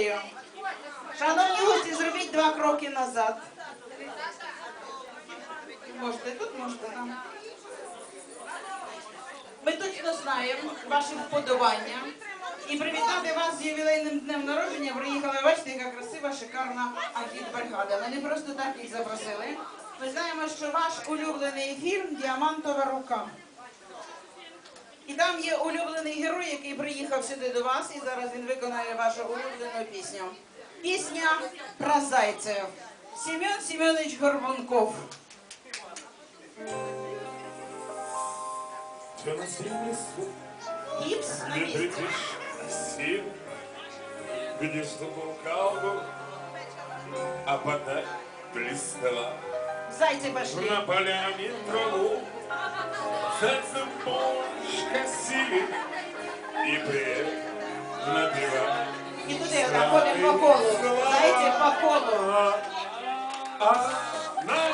історію. Шановні гості, зробіть два кроки назад. Можете тут, можете там. Ми точно знаємо ваші вподобання. І привітати вас з ювілейним днем народження приїхала, бачите, яка красива, шикарна агітбригада. Ми не просто так їх запросили. Ми знаємо, що ваш улюблений фільм Діамантова рука. І там є улюблений герой, який приїхав сюди до вас, і зараз він виконає вашу улюблену пісню. Пісня про зайцев. Семен Семенович Горбунков. Гіпс на не сил, Где а подай блистала Зайці пошли. На поляне траву За цепочка сили И пред напевая І туди ходимо по колу. Знаєте, по колу. А нам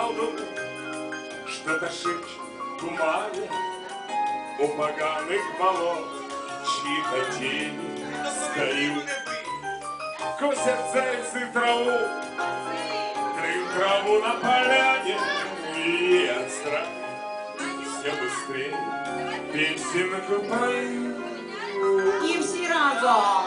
бы колдун что-то шепчет в тумане у поганых болот, чьи-то тени встают. Косят зайцы траву, трын траву на поляне, и от страха все быстрее песенку поют. І всі разом.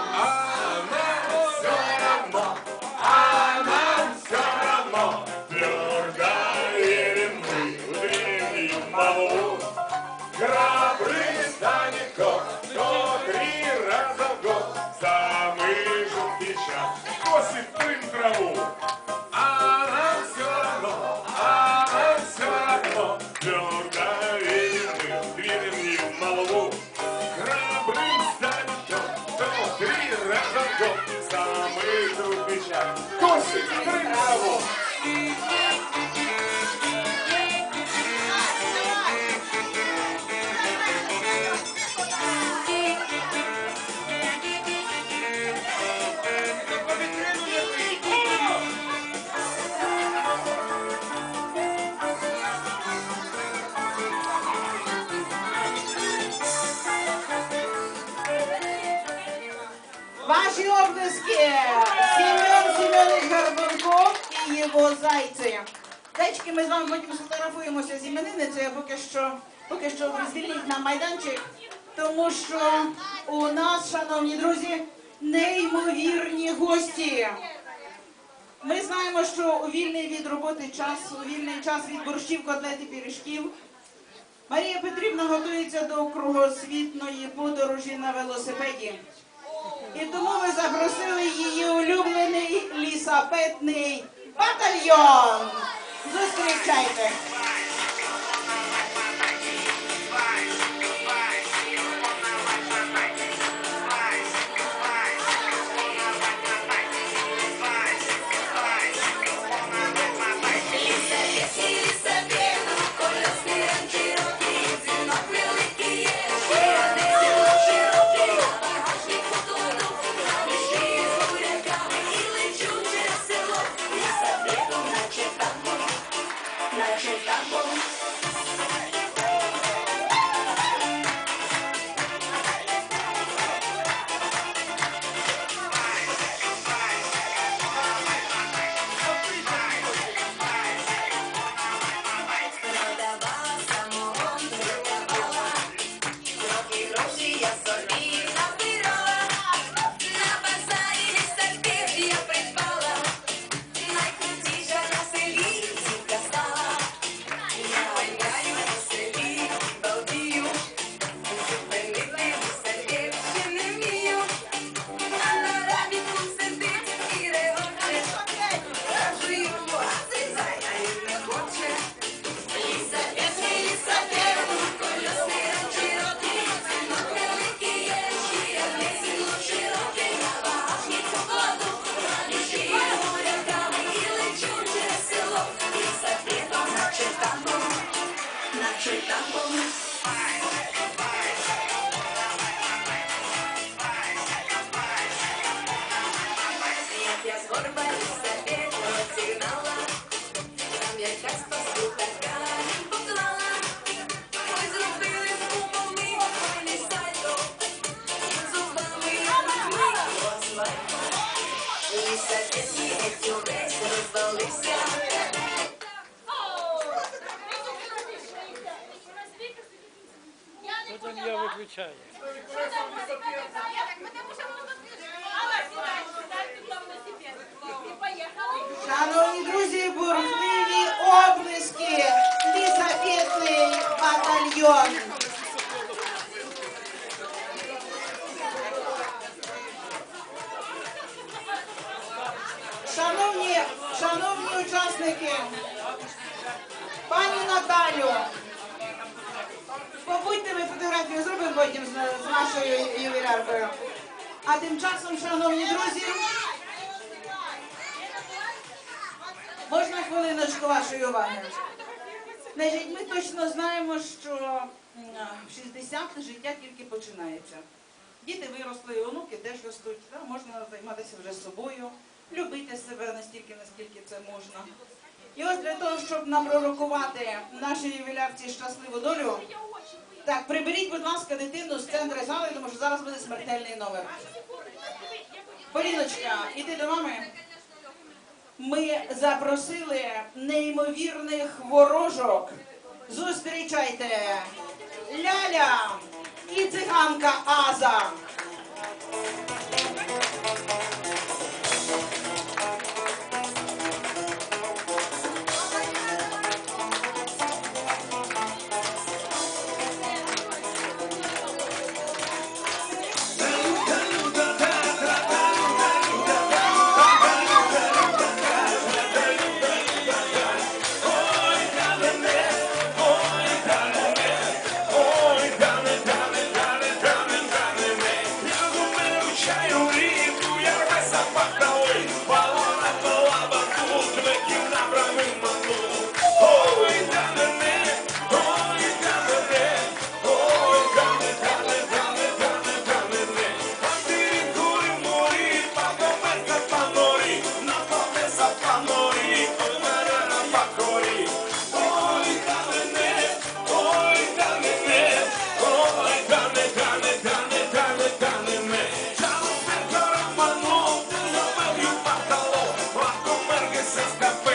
Dorsey now. Dorsey, put it out this kid. Його зайці. Зайчики, ми з вами потім сфотографуємося з іменинницею, поки що, поки що звільніть нам майданчик, тому що у нас, шановні друзі, неймовірні гості. Ми знаємо, що у вільний від роботи час, у вільний час від борщів, котлет і пиріжків. Марія Петрівна готується до кругосвітної подорожі на велосипеді. І тому ви запросили її улюблений лісапетний батальйон. Зустрічайте! nitrate, I won't. Виключає. Шановні друзі, бурхливі облиски, лісапетний батальйон. Шановні, шановні учасники, пані Наталю, потім з, нашою ювіляркою. А тим часом, шановні друзі, Можна хвилиночку вашої уваги? Значить, ми точно знаємо, що в 60 життя тільки починається. Діти виросли, онуки теж ростуть. Да? Можна займатися вже собою, любити себе настільки, наскільки це можна. І ось для того, щоб нам пророкувати нашій ювілярці щасливу долю, так, приберіть, будь ласка, дитину з центру зали, тому що зараз буде смертельний номер. Поліночка, іди до мами. Ми запросили неймовірних ворожок. Зустрічайте Ляля і циганка Аза. Essas campanhas.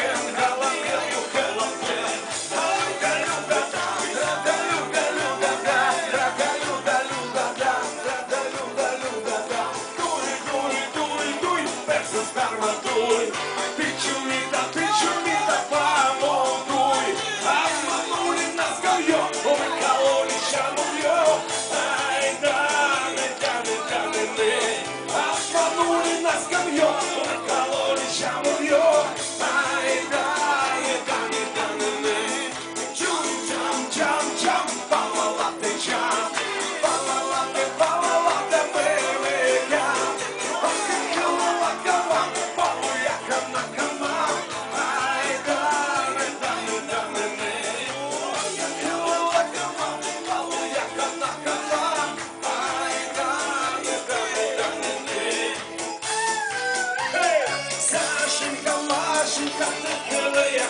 Машенька, Машенька, ты крылая,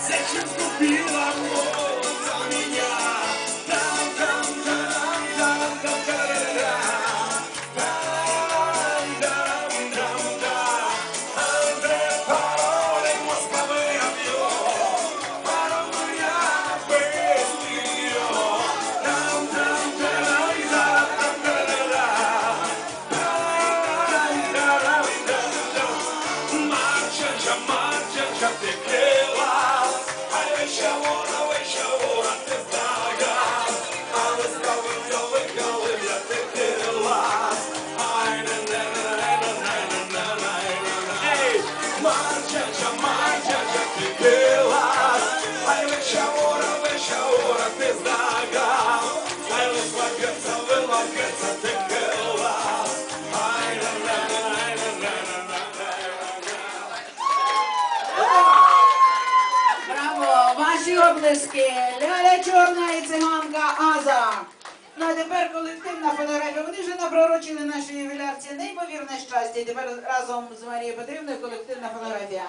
зачем купила мой? Ваші облиски! Ляля Чорна і циганка Аза. Ну а тепер колективна фотографія. Вони вже напророчили нашій ювілярці неймовірне щастя. І тепер разом з Марією Петрівною колективна фотографія.